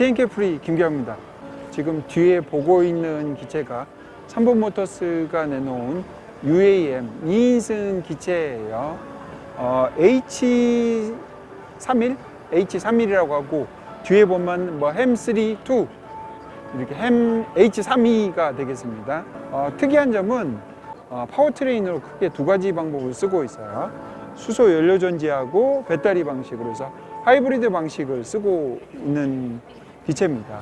TNK 프리 김경입니다. 지금 뒤에 보고 있는 기체가 삼본 모터스가 내놓은 UAM 2인승 기체예요. 어, H31, H31이라고 하고 뒤에 보면 뭐 햄3, 2 이렇게 햄 H32가 되겠습니다. 어, 특이한 점은 어, 파워트레인으로 크게 두 가지 방법을 쓰고 있어요. 수소 연료 전지하고 배터리 방식으로 해서 하이브리드 방식을 쓰고 있는 기체입니다.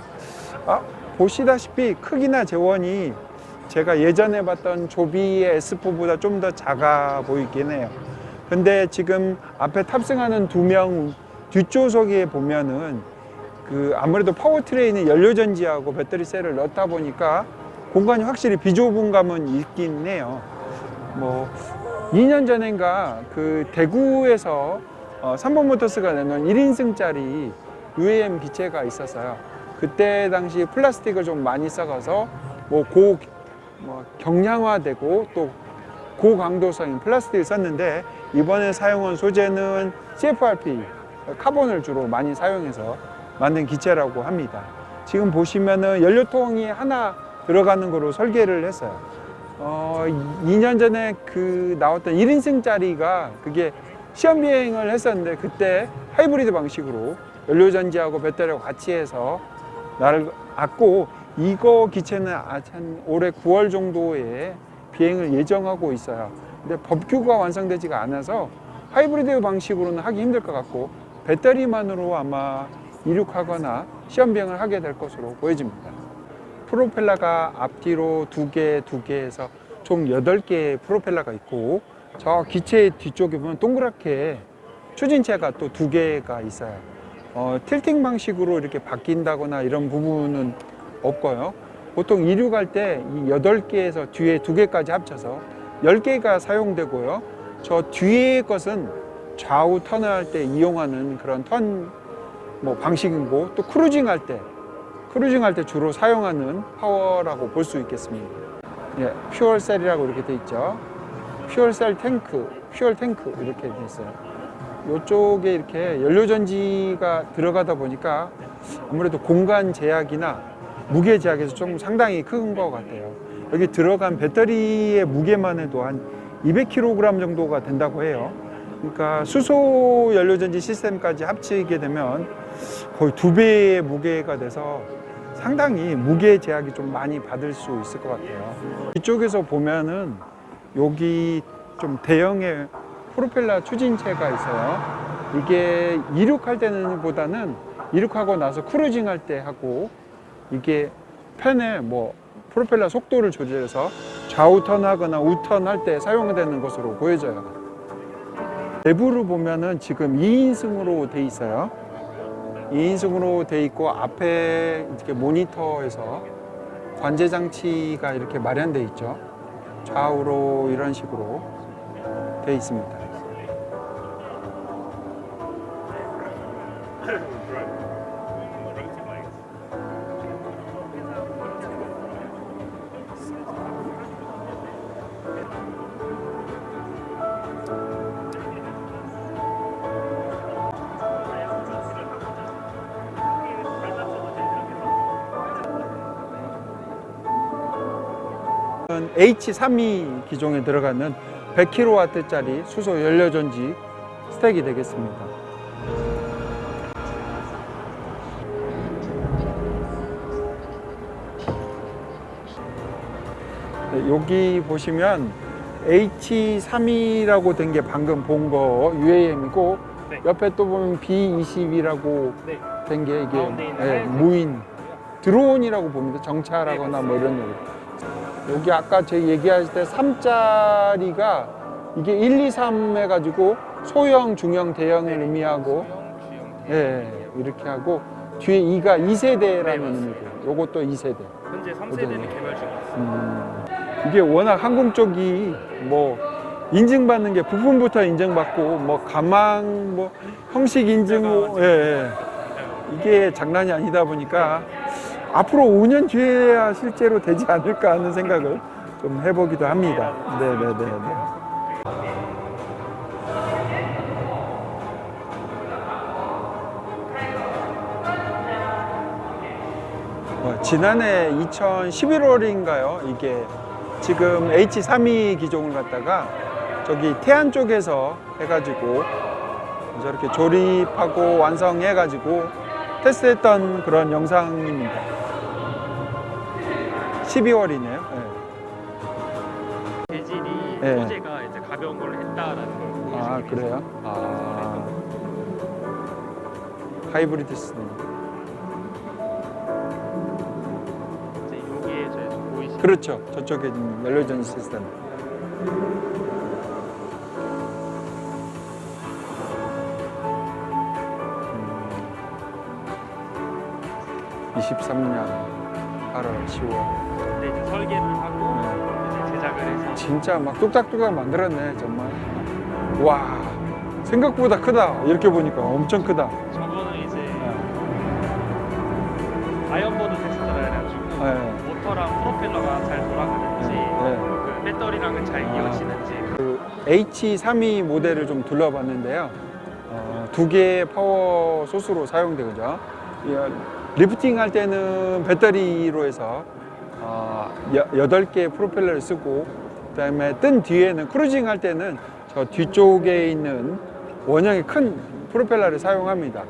아, 보시다시피 크기나 재원이 제가 예전에 봤던 조비의 S4보다 좀 더 작아 보이긴 해요. 근데 지금 앞에 탑승하는 두 명 뒷조석에 보면은 그 아무래도 파워트레인에 연료 전지하고 배터리 셀을 넣다 보니까 공간이 확실히 비좁은 감은 있긴 해요. 뭐 2년 전인가 그 대구에서 어, 삼본 모터스가 내놓은 1인승짜리 UAM 기체가 있었어요. 그때 당시 플라스틱을 좀 많이 썩어서 뭐고 뭐 경량화되고 또 고강도성인 플라스틱을 썼는데 이번에 사용한 소재는 CFRP 카본을 주로 많이 사용해서 만든 기체라고 합니다. 지금 보시면은 연료통이 하나 들어가는 거로 설계를 했어요. 어, 2년 전에 그 나왔던 1인승짜리가 그게 시험 비행을 했었는데 그때 하이브리드 방식으로 연료 전지하고 배터리하고 같이 해서 나를 왔고 이거 기체는 한 올해 9월 정도에 비행을 예정하고 있어요. 근데 법규가 완성되지가 않아서 하이브리드 방식으로는 하기 힘들 것 같고 배터리만으로 아마 이륙하거나 시험 비행을 하게 될 것으로 보여집니다. 프로펠러가 앞뒤로 두 개, 두 개에서 총 여덟 개의 프로펠러가 있고 저 기체 뒤쪽에 보면 동그랗게 추진체가 또 두 개가 있어요. 어, 틸팅 방식으로 이렇게 바뀐다거나 이런 부분은 없고요. 보통 이륙 할 때이 여덟 개에서 뒤에 두 개까지 합쳐서 열 개가 사용되고요. 저 뒤에 것은 좌우 턴할 때 이용하는 그런 턴 뭐 방식이고 또 크루징 할 때 크루징 할 때 주로 사용하는 파워라고 볼 수 있겠습니다. 예, 퓨얼셀이라고 이렇게 돼 있죠. 퓨얼셀 탱크, 퓨얼 탱크 이렇게 돼 있어요. 이쪽에 이렇게 연료 전지가 들어가다 보니까 아무래도 공간 제약이나 무게 제약에서 좀 상당히 큰 것 같아요. 여기 들어간 배터리의 무게만 해도 한 200kg 정도가 된다고 해요. 그러니까 수소 연료전지 시스템까지 합치게 되면 거의 두 배의 무게가 돼서 상당히 무게 제약이 좀 많이 받을 수 있을 것 같아요. 이쪽에서 보면은 여기 좀 대형의 프로펠러 추진체가 있어요. 이게 이륙할 때는 보다는 이륙하고 나서 크루징 할 때 하고 이게 펜에 뭐 프로펠러 속도를 조절해서 좌우 턴하거나 우턴 할 때 사용되는 것으로 보여져요. 내부를 보면은 지금 2인승으로 돼 있어요. 2인승으로 돼 있고 앞에 이렇게 모니터에서 관제 장치가 이렇게 마련돼 있죠. 좌우로 이런 식으로 돼 있습니다. H32 기종에 들어가는 100kW짜리 수소 연료 전지 스택이 되겠습니다. 여기 보시면 H3이라고 된 게 방금 본 거 UAM이고 네. 옆에 또 보면 B20이라고 네. 된 게 이게 예, 하얀색. 무인 드론이라고 봅니다. 정찰하거나 네, 뭐 이런 거. 여기 아까 저희 얘기하실 때 3짜리가 이게 1, 2, 3 해가지고 소형, 중형, 대형을 의미하고 수영, 주영, 예, 예, 이렇게 하고 뒤에 2가 2세대라는 네, 의미고 요것도 2세대. 현재 3세대는 어디였나? 개발 중입니다. 음, 이게 워낙 항공 쪽이 뭐 인증받는 게 부품부터 인증받고 뭐 가망 뭐 형식 인증 뭐, 예, 예. 이게 장난이 아니다 보니까 앞으로 5년 뒤에야 실제로 되지 않을까 하는 생각을 좀 해보기도 합니다. 네, 네, 네, 네. 어, 지난해 2011월인가요? 이게 지금 H32 기종을 갖다가 저기 태안 쪽에서 해가지고 저렇게 조립하고 완성해가지고 테스트했던 그런 영상입니다. 12월이네요. 재질이 네. 소재가 이제 가벼운 걸로 했다라는 걸 아 그래요? 아 하이브리드 시스 그렇죠. 저쪽에 있는 연료전지 시스템. 음. 23년 8월, 10월. 때 이제 설계를 하고 이제 제작을 해서 진짜 막 뚝딱뚝딱 만들었네, 정말. 와, 생각보다 크다. 이렇게 보니까 엄청 크다. 저거는 이제 네. 아이언보드 테스트를 해가지고 네. 모터랑 프로펠러가 잘 돌아가는지 네. 그 배터리랑은 잘 아. 이어지는지 그 H32 모델을 좀 둘러봤는데요. 어, 두 개의 파워 소스로 사용되죠. 이, 어, 리프팅 할 때는 배터리로 해서 어, 여, 8개의 프로펠러를 쓰고 그다음에 뜬 뒤에는 크루징 할 때는 저 뒤쪽에 있는 원형의 큰 프로펠러를 사용합니다.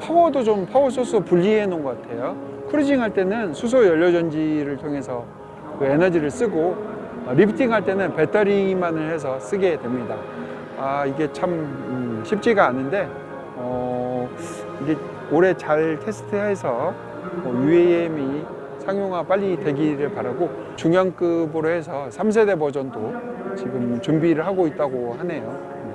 파워도 좀 파워 소스 분리해 놓은 것 같아요. 크루징 할 때는 수소 연료 전지를 통해서 그 에너지를 쓰고 어, 리프팅 할 때는 배터리만을 해서 쓰게 됩니다. 아 이게 참 음, 쉽지가 않은데 어, 이게 올해 잘 테스트해서 어, UAM이 상용화 빨리 되기를 바라고 중형급으로 해서 3세대 버전도 지금 준비를 하고 있다고 하네요.